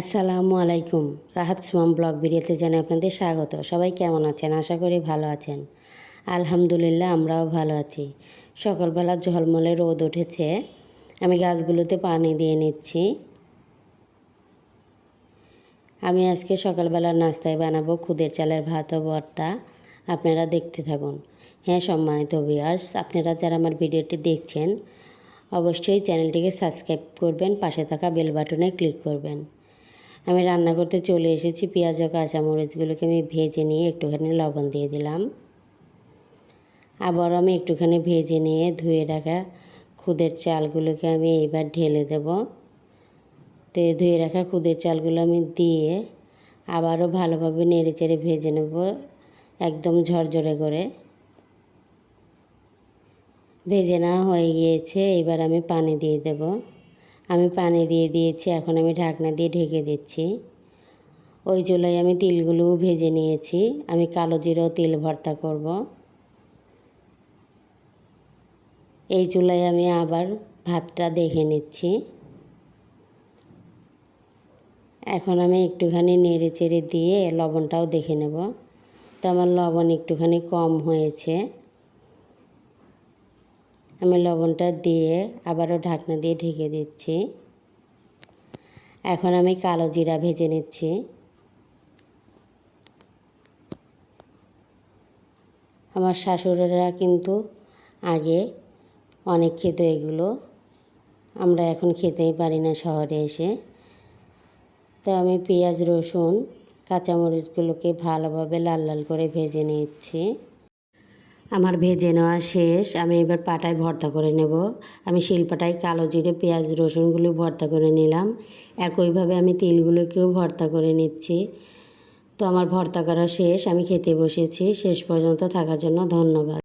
আসসালামু আলাইকুম। রাহাত সুমাম ব্লগ ভিডিওতে জানাই আপনাদের স্বাগত। সবাই কেমন আছেন? আশা করি ভালো আছেন। আলহামদুলিল্লাহ, আমরাও ভালো আছি। সকালবেলা ঝলমলে রোদ উঠেছে। আমি গাছগুলোতে পানি দিয়ে নিচ্ছি। আমি আজকে সকালবেলা নাস্তায় বানাবো খুদের চালের ভাত ও ভর্তা। আপনারা দেখতে থাকুন। হ্যাঁ সম্মানিত ভিউয়ার্স আপনারা যারা আমার ভিডিওটি দেখছেন, অবশ্যই চ্যানেলটিকে সাবস্ক্রাইব করবেন, পাশে থাকা বেল বাটনে ক্লিক করবেন। আমি রান্না করতে চলে এসেছি পেঁয়াজ ও কাঁচামরিচগুলোকে আমি ভেজে নিয়ে একটুখানি লবণ দিয়ে দিলাম। আবার আমি একটুখানি ভেজে নিয়ে ধুয়ে রাখা খুদের চালগুলোকে আমি এইবার ঢেলে দেব। তো ধুয়ে রাখা খুদের চালগুলো আমি দিয়ে আবারও ভালোভাবে নেড়ে চেড়ে ভেজে নেব একদম ঝরঝরে করে। ভেজে নেওয়া হয়ে গিয়েছে, এবার আমি পানি দিয়ে দেব। আমি পানি দিয়ে দিয়েছি, এখন আমি ঢাকনা দিয়ে ঢেকে দিচ্ছি। ওই চুলায় আমি তিলগুলোও ভেজে নিয়েছি। আমি কালো জিরাও তিল ভর্তা করব। এই চুলায় আমি আবার ভাতটা দেখে নিচ্ছি। এখন আমি একটুখানি নেড়ে চেড়ে দিয়ে লবণটাও দেখে নেব। তো আমার লবণ একটুখানি কম হয়েছে। আমি লবণটা দিয়ে আবারও ঢাকনা দিয়ে ঢেকে দিচ্ছি। এখন আমি কালো জিরা ভেজে নিচ্ছি। আমার শাশুড়িরা কিন্তু আগে অনেক খেত এগুলো। আমরা এখন খেতেই পারি না শহরে এসে। তো আমি পেঁয়াজ, রসুন, কাঁচামরিচগুলোকে ভালোভাবে লাল লাল করে ভেজে নিচ্ছি। আমার ভেজে নেওয়া শেষ, আমি এবার পাটায় ভর্তা করে নেব। আমি শিলপাটায় কালো জিরে, পেঁয়াজ, রসুনগুলো ভর্তা করে নিলাম। একইভাবে আমি তিলগুলোকেও ভর্তা করে নিচ্ছি। তো আমার ভর্তা করা শেষ, আমি খেতে বসেছি। শেষ পর্যন্ত থাকার জন্য ধন্যবাদ।